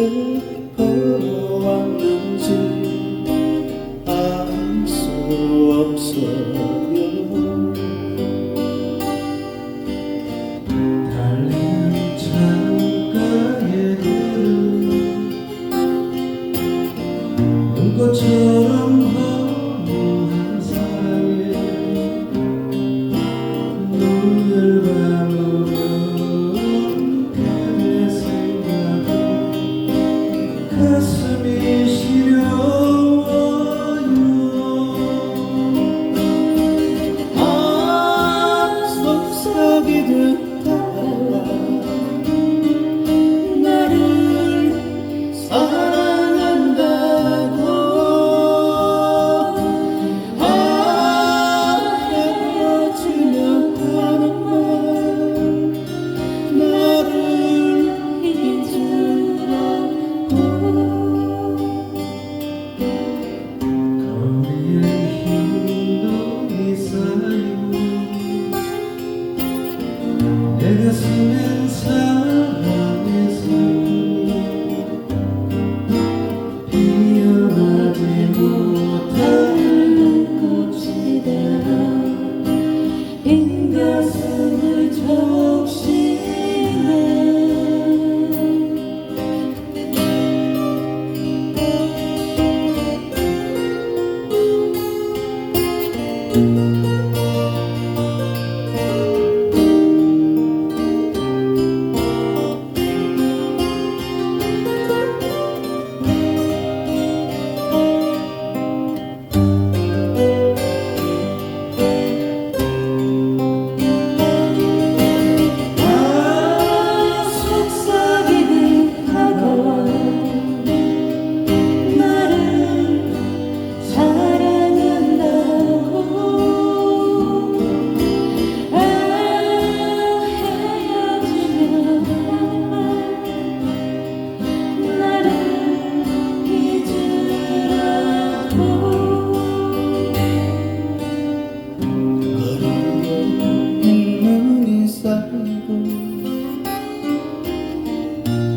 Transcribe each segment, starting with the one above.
you. 뺏는 사랑에서 이어나지 못하는 꽃이다. 인가슴을 적시네.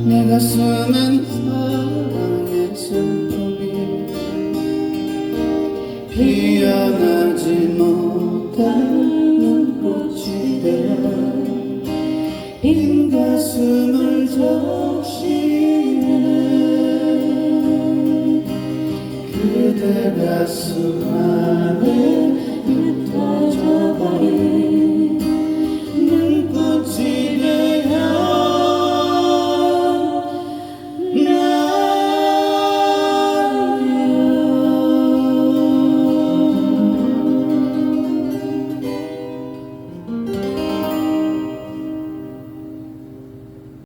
내 가슴엔 사랑의 슬픔이 피어나